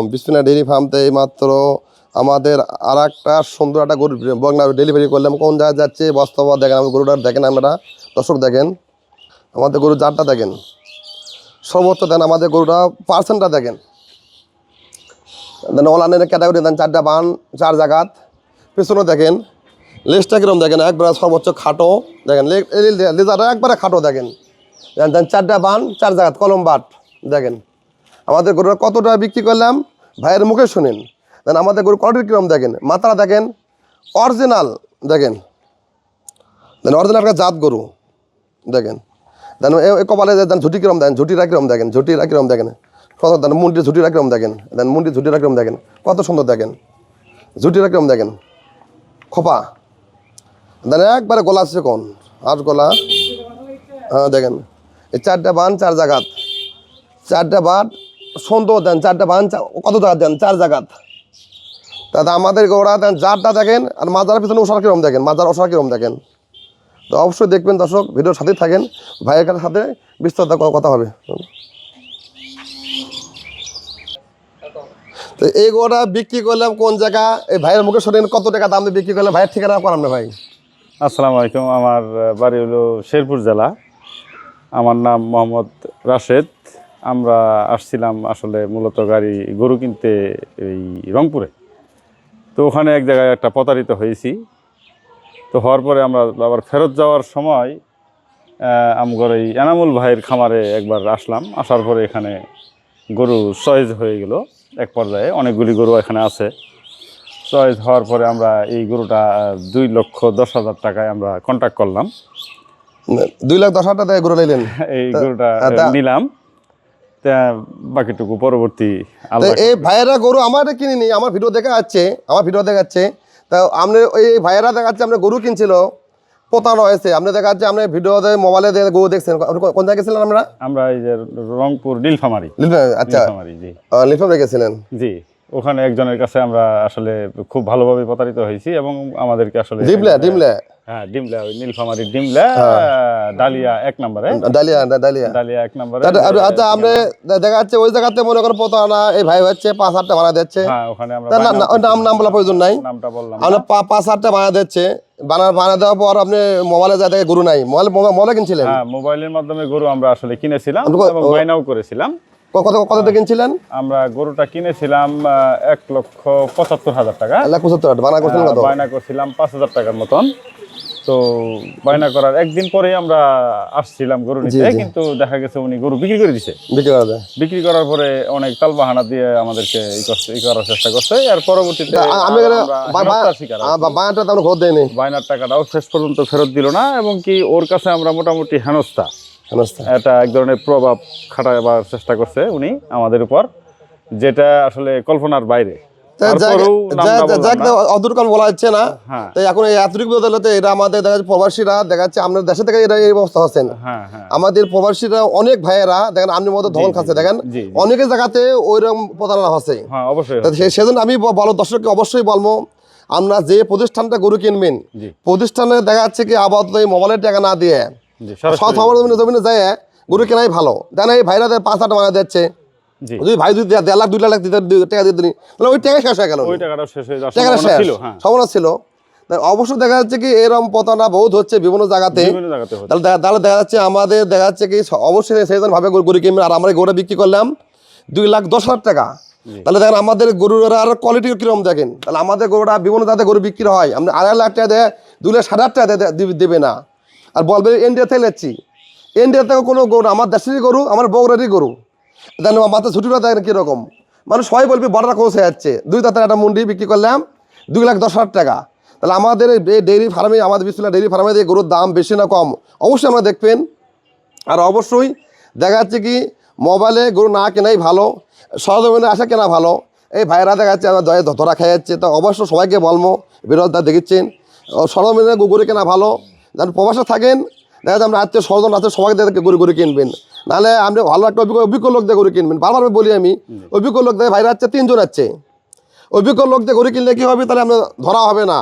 আলাইকুম বিসমিল্লা ডেইরি ফার্মতে এই মাত্র আমাদের আর একটা সুন্দর একটা গরু বগনা ডেলিভারি করলাম। কোন জায়গায় যাচ্ছে বাস্তব দেখেন আমি গরুটা দেখেন আমরা দর্শক দেখেন, আমাদের গরুর জাতটা দেখেন। সর্বোচ্চ দেন আমাদের গরুটা পার্সেন্টটা দেখেন। দেন অনলাইনের ক্যাটাগরি দেন চারটা বান, চার জায়গাত পেছনে দেখেন লেজটা কিরম দেখেন, একবারে সর্বোচ্চ খাটো দেখেন। লেজারটা একবারে খাটো দেখেন। দেন চারটা বান, চার জায়গাত কলম বাট দেখেন। আমাদের গরুটা কত টাকা বিক্রি করলাম? ভাইয়ের মুখে শুনেন। দেন আমাদের গরু কোয়ালিটি কীরকম দেখেন? মাথাটা দেখেন? অরিজিনাল দেখেন। দেন অরিজিনাল একটা জাত গরু দেখেন। দেন এ- কপালে দেন ঝুটি কিরম দেখেন? ঝুটিরা কিরম দেখেন? ঝুটিরা কিরম দেখেন? কত, দেন মুন্ডির ঝুটিরা কিরম দেখেন? দেন মুন্ডির ঝুটিরা কিরম দেখেন? কত সুন্দর দেখেন? ঝুটিরা কিরম দেখেন? খোপা। দেন একবারে গোলা আছে কোন? আর গোলা? হ্যাঁ দেখেন। এই চারটা বান, চার জায়গাত চারটা বাট সুন্দর দেন, চারটা বান কত জায়গা দেন? চার জায়গাত তাতে আমাদের গোড়া দেন জারটা দেখেন, আর মাজার পিছনে ওষার কিরম দেখেন, মাজার ওষার কিরম দেখেন। তো অবশ্যই দেখবেন দর্শক, ভিডিওর সাথেই থাকেন, ভাইয়ের সাথে বিস্তারিত কথা হবে। তো এই গোড়া বিক্রি করলাম কোন জায়গা? এই ভাইয়ের মুখে শোনেন, কত টাকা দাম দিয়ে বিক্রি করলাম? ভাইয়ের ঠিকানা করাম না ভাই। আসসালামু আলাইকুম, আমার বাড়ি হলো শেরপুর জেলা। আমার নাম মোহাম্মদ রাশেদ। আমরা আসছিলাম আসলে মূলত গাড়ি গরু কিনতে এই রংপুরে। তো ওখানে এক জায়গায় একটা প্রতারিত হয়েছি। তো হওয়ার পরে আমরা আবার ফেরত যাওয়ার সময় আমগর এই এনামুল ভাইয়ের খামারে একবার আসলাম। আসার পরে এখানে গরু চয়েস হয়ে গেল। এক পর্যায়ে অনেকগুলি গরু এখানে আছে। চয়েস হওয়ার পরে আমরা এই গরুটা দুই লক্ষ দশ হাজার টাকায় আমরা কন্ট্যাক্ট করলাম। দুই লাখ দশ হাজার টাকা দিয়ে গরু নিলেন? এই গরুটা নিলাম। তা বাকিটুকু পরবর্তী এই ভাইয়েরা গরু আমার কিনিনি আমার ভিডিও দেখা যাচ্ছে আমার ভিডিও দেখা দেখাচ্ছে। তা আপনি ওই ভাইয়েরা দেখাচ্ছে আপনি গরু কিনছিল পোতানো হয়েছে আপনি দেখা যাচ্ছে আপনি ভিডিওতে মোবাইলে দেখে গরু দেখছেন। কোন জায়গায় গেছিলেন আমরা? আমরা এই যে রংপুর নীলফামারি। আচ্ছা। নীলফামারি জি। লিফাম জি। ওখানে একজনের কাছে আমরা আসলে খুব ভালোভাবে প্রতারিত হয়েছি এবং আমাদেরকে আসলে ডিমলে ডিমলে। হ্যাঁ ডিমলা ওই নীলফামারি ডিমলা ডালিয়া এক নম্বরে। Dahlia dahlia. ডালিয়া এক নম্বরে। আচ্ছা, আর- আচ্ছা দেখা যাচ্ছে ওই জায়গাতে মনে করেন পোতানা এই ভাই হচ্ছে পাঁচ হাজারটা ভাড়া দিচ্ছে। হ্যাঁ ওখানে আমরা তা না- বায়না না- ওই নাম নাম বলা প্রয়োজন নাই। নামটা বললাম। না। পাঁচ হাজারটা ভাড়া দিচ্ছে। বানা বানা দেওয়ার পর আপনি মোবাইলে যা গরু নাই। মোবাইল মোবাইলে কিনছিলেন? হ্যাঁ মোবাইলের মাধ্যমে গরু আমরা আসলে কিনেছিলাম এবং বায়নাও করেছিলাম। কত কত কিনছিলেন? আমরা গরুটা কিনেছিলাম এক লক্ষ পঁচাত্তর হাজার টাকা। এক লাখ পঁচাত্তর হাজার বানা করছিলেন বায়না করছিলাম পাঁচ হাজার টাকার মতন। তো বায়না করার একদিন পরেই আমরা আসছিলাম গরু নিতে কিন্তু দেখা গেছে উনি গরু বিক্রি করে দিছে। বিক্রি করা যায়। বিক্রি করার পরে অনেক তাল বাহানা দিয়ে আমাদেরকে ই করার চেষ্টা করছে। এর পরবর্তীতে বায়নার টাকাটাও শেষ পর্যন্ত ফেরত দিল না এবং কি ওর কাছে আমরা মোটামুটি হেনস্থা। হেনস্থা। এটা এক ধরনের প্রভাব খাটাবার চেষ্টা করছে উনি আমাদের উপর যেটা আসলে কল্পনার বাইরে। বলা না। এখন এই এতটুকু বদলাতে এটা আমাদের দেখা যাচ্ছে প্রবাসীরা দেখা যাচ্ছে আপনার দেশে থেকে এটা এই অবস্থা হচ্ছেন। আমাদের প্রবাসীরা অনেক ভাইয়েরা দেখেন আপনি মতো ধন খাচ্ছে দেখেন। অনেকের জায়গাতে ওইরকম প্রতারণা হচ্ছে। হ্যাঁ সেজন্য আমি বলো দর্শককে অবশ্যই বলব আমরা যে প্রতিষ্ঠানটা গরু কিনবেন প্রতিষ্ঠানে দেখা যাচ্ছে কি আপাতত এই মোবাইলের টাকা না দিয়ে খবর জমিনে যায় গরু কেনাই ভালো। দেখেন এই ভাইরা পাঁচ হাজার টাকা দিচ্ছে। যদি ভাই যদি দেড় লাখ দুই লাখ টাকা দিতে নি, তাহলে ওই টাকা শেষ হয়ে গেল। ওই টাকাটা শেষ হয়ে যাওয়ার টাকাটা শেষ। ছিল হ্যাঁ। সম্ভাবনা ছিল। অবশ্য দেখা যাচ্ছে কি এরকম প্রতারণা বহুত হচ্ছে বিভিন্ন জায়গাতে। তাহলে দেখা- যাচ্ছে আমাদের দেখা যাচ্ছে কি অবশ্যই সেই ভাবে গরু কিনবেন আর আমরা গরুটা বিক্রি করলাম দুই লাখ দশ হাজার টাকা। তাহলে দেখেন আমাদের গরুর আর কোয়ালিটি কীরকম দেখেন। তাহলে আমাদের গরুটা বিভিন্ন জাতের গরু বিক্রি হয়। আপনি আড়াই লাখ টাকা দেয় দুই লাখ সাড়ে আট টাকা দেবে না। আর বলবে ইন্ডিয়া থেকে লেচ্ছি ইন্ডিয়া থেকে কোনো গরু আমার দেশেরই গরু আমার বগুড়ারই গরু। দেন মাথা ছুটিটা দেখেন কীরকম। মানুষ সবাই বলবে, বড়রা পৌঁছে যাচ্ছে দুই দাঁতের একটা মুন্ডি বিক্রি করলাম, দুই লাখ দশ হাজার টাকা। তাহলে আমাদের এই ডেইরি ফার্মে, আমাদের বিশ্বলা ডেইরি ফার্মে দিয়ে গরুর দাম বেশি না কম? অবশ্যই আমরা দেখবেন। আর অবশ্যই দেখা যাচ্ছে কি, মোবাইলে গরু না কেনাই ভালো সরজমিনে আসা কেনা ভালো। এই ভাইরা দেখা যাচ্ছে আমার দয়ে ধরা খেয়ে যাচ্ছে। তো অবশ্য সবাইকে বলব বিরোধটা দেখেছেন। সরজমিনে গরু কেনা ভালো। যেন প্রবাসে থাকেন, দেখা যাচ্ছে আমরা আত্মীয় স্বজন আছে, সবাইকে গরু গরু কিনবেন। নাহলে আপনি ভালো একটা অভিজ্ঞ অভিজ্ঞ লোক দিয়ে গরু কিনবেন। বারবার বলি আমি অভিজ্ঞ লোক দেখে ভাইরা হচ্ছে তিনজন আছে। অভিজ্ঞ লোক দিয়ে গরু কিনলে কী হবে? তাহলে আপনার ধরা হবে না।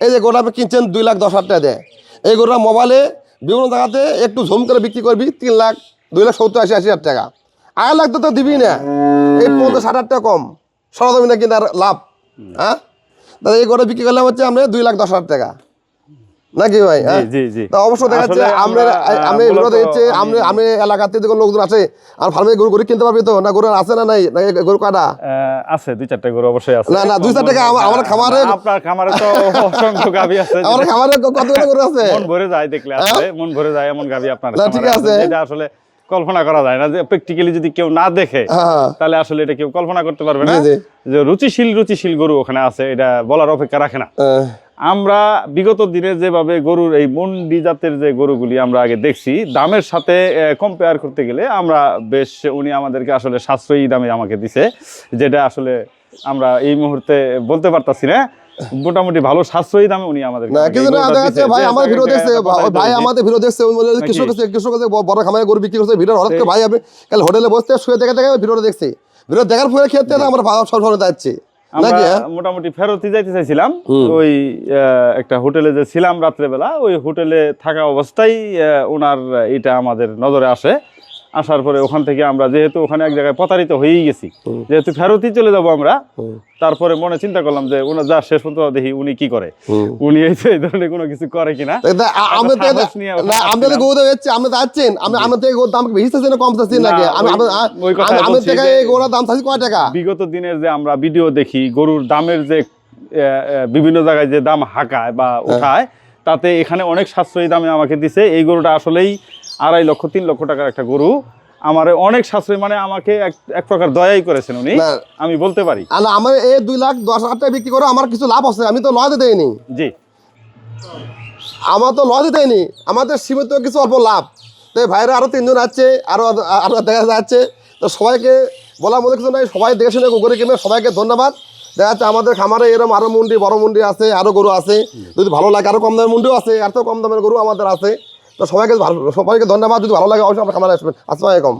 এই যে গরুটা আপনি কিনছেন দুই লাখ দশ হাজার টাকা দেয়। এই গরুটা মোবাইলে বিভিন্ন জায়গাতে একটু ঝুম করে বিক্রি করবি তিন লাখ দুই লাখ সত্তর আশি আশি হাজার টাকা। আড়াই লাখ তো তো দিবি না। এই পঞ্চাশ ষাট হাজার টাকা কম। সরজমিনে কিনা লাভ। হ্যাঁ? তাহলে এই গরুটা বিক্রি করলাম হচ্ছে আমরা দুই লাখ দশ হাজার টাকা। নাকি ভাই হ্যাঁ? তা অবশ্য দেখা যাচ্ছে আমরা আমরা, আহ, আমি এলাকাতে লোকজন আছে আর ফার্মে গরু গরু কিনতে পারবি তো? না গরু আছে না নাই? না এই গরু কাটা আছে দুই চারটে গরু অবশ্যই আছে। না, না, দুই চারটে আমার- আমার খামারে- আপনার খামারে তো অসংখ্য গাভী আছে। আমার যেটা কতগুলো গরু আছে? মন ভরে যায় দেখলে আসলে মন ভরে যায় এমন আপনার হ্যাঁ? না, ঠিক আছে। আসলে কল্পনা করা যায় না যে প্র্যাকটিক্যালি যদি কেউ না দেখে হ্যাঁ তাহলে আসলে এটা কেউ কল্পনা করতে পারবে না। যে রুচিশীল রুচিশীল গরু ওখানে আছে এটা বলার অপেক্ষা রাখে না। আমরা বিগত দিনে যেভাবে গরুর এই মন্ডি জাতের যে গরুগুলি আমরা আগে দেখছি দামের সাথে কম্পেয়ার করতে গেলে আমরা বেশ উনি আমাদেরকে আসলে সাশ্রয়ী দামে আমাকে দিছে যেটা আসলে আমরা এই মুহূর্তে বলতে পারতাছি না। মোটামুটি ভালো সাশ্রয়ী দামে উনি আমাদের না কিছু না দেখা ভাই আমার ভিডিও দেখছে ভাই আমাদের ভিডিও দেখছে উনি বলে কৃষক কৃষক আছে বড় খামারে গরু বিক্রি করছে ভিডিও হঠাৎ ভাই কাল হোটেলে বসতে শুয়ে দেখে দেখে ভিডিওটা দেখছি। ভিডিও দেখার পরে ক্ষেত্রে আমরা সব সময় যাচ্ছি। আমরা হ্যাঁ? মোটামুটি ফেরতি যাইতে চাইছিলাম। ওই আহ, একটা হোটেলে যে ছিলাম রাত্রেবেলা ওই হোটেলে থাকা অবস্থায় ওনার এটা আমাদের নজরে আসে। আসার পরে ওখান থেকে আমরা যেহেতু ওখানে এক জায়গায় প্রতারিত হয়েই গেছি যেহেতু ফেরতই চলে যাব আমরা তারপরে মনে চিন্তা করলাম যে ওনার যা শেষ পর্যন্ত দেখি উনি কি করে। উনি এই যে এই ধরনের কোনো কিছু করে কিনা। আমরা তো আমরা তো। গরু যাচ্ছি তো যাচ্ছেন আমি আমার থেকে গরুর দাম বেশি চাচ্ছি না কম চাচ্ছি না, আমি ওই- কথাই আমি- থেকে যে- দাম চাচ্ছি কয় টাকা? বিগত দিনের যে আমরা ভিডিও দেখি গরুর দামের যে বিভিন্ন জায়গায় যে দাম হাঁকায় বা হ্যাঁ। উঠায় তাতে এখানে অনেক সাশ্রয়ী দামে আমাকে দিছে। এই গরুটা আসলেই আড়াই লক্ষ তিন লক্ষ টাকার একটা গরু। আমার অনেক সাশ্রয়ী মানে আমাকে এক প্রকার দয়াই করেছেন উনি। আমি বলতে পারি। আমার এই দুই লাখ দশ হাজার টাকা বিক্রি করে আমার কিছু লাভ আছে আমি তো লস দেয়নি জি। আমার তো লস দেয়নি আমাদের সীমিত কিছু অল্প লাভ। তো ভাইরা আরও তিনজন আছে আরও আরও দেখা যাচ্ছে। তো সবাইকে বলার মধ্যে কিছু নাই সবাই দেখে শুনে গরু কিনে সবাইকে ধন্যবাদ। দেখা যাচ্ছে আমাদের খামারে এরকম আরও মুন্ডি বড় মুন্ডি আছে আরও গরু আছে। যদি ভালো লাগে আরও কম দামের মুন্ডিও আছে আর তো কম দামের গরু আমাদের আছে। তো সবাইকে ভালো সবাইকে ধন্যবাদ যদি ভালো লাগে অবশ্যই আপনার খামারে আসবেন। আসসালামাইকুম